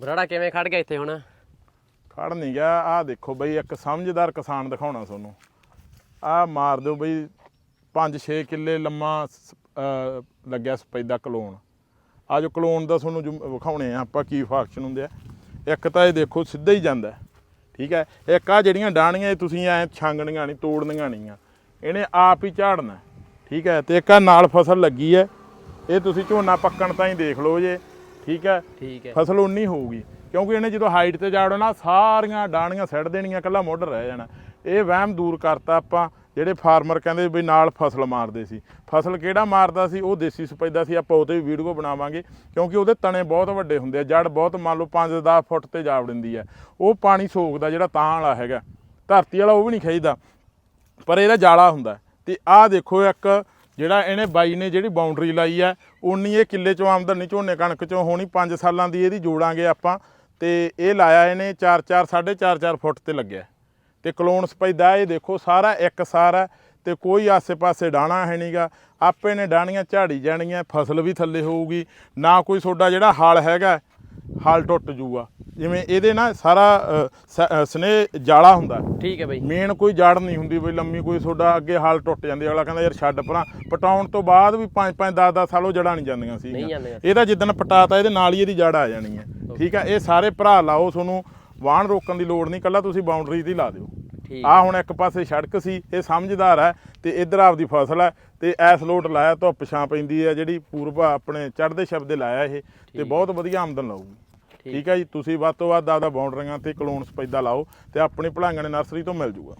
ਬਰਾੜਾ ਕਿਵੇਂ ਖੜ ਗਿਆ ਇੱਥੇ ਹੁਣ? ਖੜ ਨਹੀਂ ਗਿਆ। ਆਹ ਦੇਖੋ ਬਈ, ਇੱਕ ਸਮਝਦਾਰ ਕਿਸਾਨ ਦਿਖਾਉਣਾ ਤੁਹਾਨੂੰ। ਆਹ ਮਾਰ ਦਿਓ ਬਈ 5-6 ਕਿੱਲੇ ਲੰਮਾ ਲੱਗਿਆ ਸਪੈਦਾ ਕਲੋਨ। ਆ ਜੋ ਕਲੋਨ ਦਾ ਤੁਹਾਨੂੰ ਜੋ ਵਿਖਾਉਣੇ ਆ ਆਪਾਂ ਕੀ ਫੰਕਸ਼ਨ ਹੁੰਦੇ ਆ। ਇੱਕ ਤਾਂ ਇਹ ਦੇਖੋ, ਸਿੱਧਾ ਹੀ ਜਾਂਦਾ। ਠੀਕ ਹੈ? ਇੱਕ ਆ ਜਿਹੜੀਆਂ ਡਾਣੀਆਂ ਇਹ ਤੁਸੀਂ ਐ ਛਾਂਗਣੀਆਂ ਨਹੀਂ, ਤੋੜਨੀਆਂ ਨਹੀਂ ਆ ਇਹਨੇ ਆਪ ਹੀ ਝਾੜਨਾ। ਠੀਕ ਹੈ? ਤੇ ਇੱਕ ਆ ਨਾਲ ਫਸਲ ਲੱਗੀ ਹੈ। ਇਹ ਤੁਸੀਂ ਝੋਨਾ ਪੱਕਣ ਤਾਂ ਹੀ ਦੇਖ ਲਓ ਜੇ। ਠੀਕ ਹੈ? ਠੀਕ ਹੈ। ਫਸਲ ਉਨੀ ਹੋਊਗੀ। ਕਿਉਂਕਿ ਇਹਨੇ ਜਦੋਂ ਹਾਈਟ ਤੇ ਜਾੜੋ ਨਾ ਸਾਰੀਆਂ ਡਾਣੀਆਂ ਸੱਟ ਦੇਣੀਆਂ ਕੱਲਾ ਮੁੱਢ ਰਹਿ ਜਾਣਾ। ਇਹ ਵਹਿਮ ਦੂਰ ਕਰਤਾ ਆਪਾਂ ਜਿਹੜੇ ਫਾਰਮਰ ਕਹਿੰਦੇ ਵੀ ਨਾਲ ਫਸਲ ਮਾਰਦੇ ਸੀ। ਫਸਲ ਕਿਹੜਾ ਮਾਰਦਾ ਸੀ? ਉਹ ਦੇਸੀ ਸਪੈਦਾ ਸੀ। ਆਪਾਂ ਉਹਤੇ ਵੀ ਵੀਡੀਓ ਬਣਾਵਾਂਗੇ। ਕਿਉਂਕਿ ਉਹਦੇ ਤਣੇ ਬਹੁਤ ਵੱਡੇ ਹੁੰਦੇ ਆ। ਜੜ ਬਹੁਤ ਮੰਨ ਲਓ 5-10 ਫੁੱਟ ਤੇ ਜਾ ਵੜਿੰਦੀ ਆ। ਉਹ ਪਾਣੀ ਸੋਕਦਾ ਜਿਹੜਾ ਤਾਂ ਵਾਲਾ ਹੈਗਾ। ਧਰਤੀ ਵਾਲਾ ਉਹ ਵੀ ਨਹੀਂ ਖਾਈਦਾ ਪਰ ਇਹਦਾ ਜਾਲਾ ਹੁੰਦਾ। ਤੇ ਆਹ ਦੇਖੋ ਇੱਕ ਜਿਹੜਾ ਇਹਨੇ ਬਾਈ ਨੇ ਜਿਹੜੀ ਬਾਉਂਡਰੀ ਲਾਈ ਆ ਉਨੀ ਇਹ ਕਿੱਲੇ ਚੋਂ ਆਮਦਨ ਨਹੀਂ ਝੋਨੇ ਕਣਕ ਚੋਂ ਹੋਣੀ 5 ਸਾਲਾਂ ਦੀ ਇਹਦੀ ਜੋੜਾਂਗੇ ਆਪਾਂ। ਤੇ ਇਹ ਲਾਇਆ ਇਹਨੇ 4-4 4.5 ਫੁੱਟ ਤੇ ਲੱਗਿਆ। ਤੇ ਕਲੋਨ ਸਪੈਦਾ ਇਹ ਦੇਖੋ ਸਾਰਾ ਇੱਕ ਸਾਰਾ ਤੇ ਕੋਈ ਆਸੇ-ਪਾਸੇ ਡਾਣਾ ਹੈ ਨਹੀਂਗਾ। ਆਪੇ ਨੇ ਡਾਣੀਆਂ ਝਾੜੀ ਜਾਣੀਆਂ, ਫਸਲ ਵੀ ਥੱਲੇ ਹੋਊਗੀ, ਨਾ ਕੋਈ ਤੁਹਾਡਾ ਜਿਹੜਾ ਹਾਲ ਹੈਗਾ, ਹਾਲ ਟੁੱਟ ਜੂਗਾ। ਜਿਵੇਂ ਇਹਦੇ ਨਾ ਸਾਰਾ ਅ, ਸ- ਅ, ਸਨੇਹ ਜਾਲਾ ਹੁੰਦਾ। ਠੀਕ ਹੈ ਬਈ। ਮੇਨ ਕੋਈ ਜੜ ਨਹੀਂ ਹੁੰਦੀ ਬਈ ਲੰਮੀ ਕੋਈ ਤੁਹਾਡਾ ਅੱਗੇ ਹਾਲ ਟੁੱਟ ਜਾਂਦੀ ਅਗਲਾ ਕਹਿੰਦਾ ਯਾਰ ਛੱਡ ਪਰਾਂ। ਪਟਾਉਣ ਤੋਂ ਬਾਅਦ ਵੀ 5 5 10 10 ਸਾਲ ਉਹ ਜੜਾਂ ਨਹੀਂ ਜਾਂਦੀਆਂ ਸੀ। ਇਹਦਾ ਜਿੱਦਣ ਪਟਾਤਾ ਇਹਦੇ ਨਾਲ ਹੀ ਇਹਦੀ ਜੜ ਆ ਜਾਣੀ ਹੈ ਠੀਕ ਹੈ ਇਹ ਸਾਰੇ ਭਰਾ ਲਾਓ ਤੁਹਾਨੂੰ ਵਾਹਣ ਰੋਕਣ ਦੀ ਲੋੜ ਨਹੀਂ ਕੱਲਾ ਤੁਸੀਂ ਬਾਉਂਡਰੀ ਦੀ ਲਾ ਦਿਓ। ਆ ਹੁਣ ਇੱਕ ਪਾਸੇ ਸੜਕ ਸੀ ਇਹ ਸਮਝਦਾਰ ਹੈ ਤੇ ਇੱਧਰ ਆਪਦੀ ਫਸਲ ਹੈ ਤੇ ਐਸ ਲੋਟ ਲਾਇਆ ਧੁੱਪ ਛਾਂ ਪੈਂਦੀ ਹੈ ਜਿਹੜੀ ਪੂਰਬ ਆਪਣੇ ਚੜ੍ਹਦੇ ਸ਼ਬਦੇ ਲਾਇਆ ਇਹ ਤੇ ਬਹੁਤ ਵਧੀਆ ਆਮਦਨ ਲਾਊਗੀ। ਠੀਕ ਹੈ ਜੀ, ਤੁਸੀਂ ਵੱਧ ਤੋਂ ਵੱਧ ਆਪਦਾ ਬਾਉਂਡਰੀਆਂ ਤੇ ਕਲੋਨ ਸਪੈਦਾ ਲਾਓ ਤੇ ਆਪਣੇ ਭਲਾਂਗਣੇ ਨਰਸਰੀ ਤੋਂ ਮਿਲ ਜੂਗਾ।